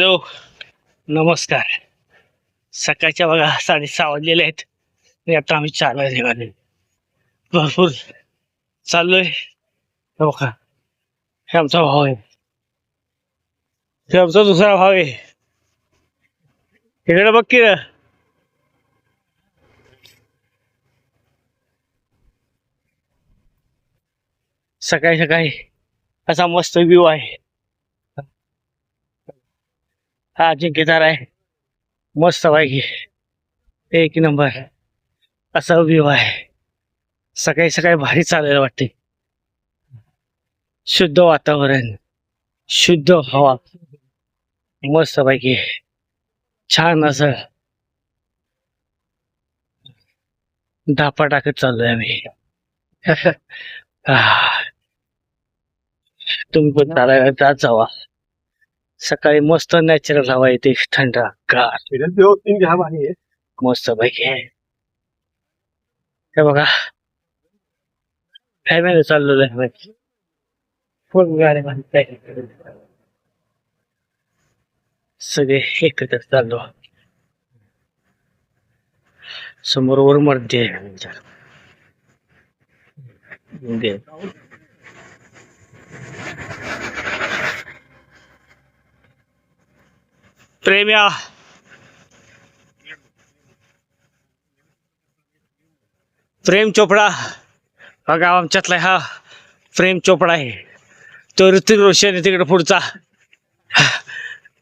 Hello. नमस्कार. सकाळच्या बघा साडेसहा वाजलेले आहेत. आणि आता आम्ही चालवायला निघाले भरपूर चाललोय. हे बघा. हे आमचा भाव आहे. हे आमचा दुसरा भाव आहे. इकडे बघ की सकाळी सकाळी असा मस्त व्ह्यू आहे. हा जिंकेदार आहे. मस्त पैकी एक नंबर असा व्ह्यू आहे. सकाळी सकाळी भारी चालायला वाटते. शुद्ध वातावरण शुद्ध हवा. मस्त पैकी छान असं. धापा टाकत चाललोय आम्ही. तुम्ही पण चालायला जात जावा. सकाळी मस्त नॅचरल हवा येते थंड गार. मस्त पैकी आहे. हे बघा. फॅमिली चाललेलं आहे फुल गाडी सगळे एकत्र चाललो. समोर मध्ये प्रेम्या. प्रेम चोपडा. हा गाव आमच्यातला हा. प्रेम चोपडा आहे. तो ऋतिक रोशन आहे तिकडे पुढचा.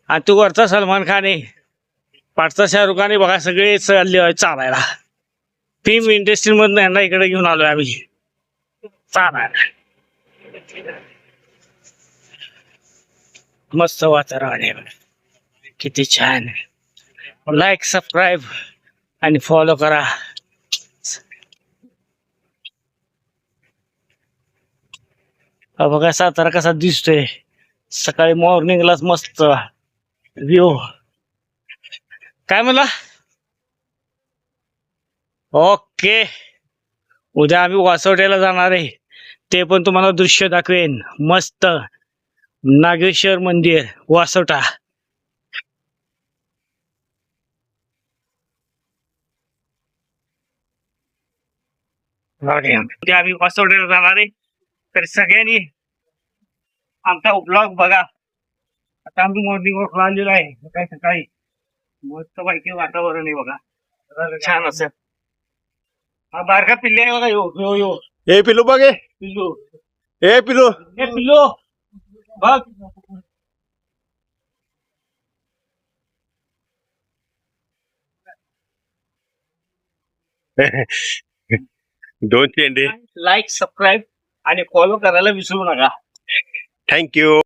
आणि तू वरचा सलमान खान आहे. पाठचा शाहरुख खान आहे. बघा सगळे चालले चालायला. फिल्म इंडस्ट्रीमधून यांना इकडे घेऊन आलोय आम्ही. चालायला. मस्त वातावरण आहे. किती छान लाईक सबस्क्राईब आणि फॉलो करा. हा बघा सातारा कसा दिसतोय. सकाळी मॉर्निंगलाच मस्त व्ह्यू काय म्हणला? ओके उद्या आम्ही वासवड्याला जाणार आहे. ते पण तुम्हाला दृश्य दाखवेन. मस्त. नागेश्वर मंदिर वासोटा उद्या आम्ही वासवड्याला जाणार आहे. तर सगळ्यांनी आमचा ब्लॉग बघा. आता आम्ही मॉर्निंग वॉकला आलेलो आहे. सकाळी सकाळी. मस्त पैकी वातावरण आहे बघा. छान असं हा बारका पिल्ले आहे बघा. यो यो यो. ए पिलू बघ ए पिल्लू. ए पिलू हे पिल्लू. बघ. दोन चेंडे. लाईक सबस्क्राईब आणि फॉलो करायला विसरू नका. थँक्यू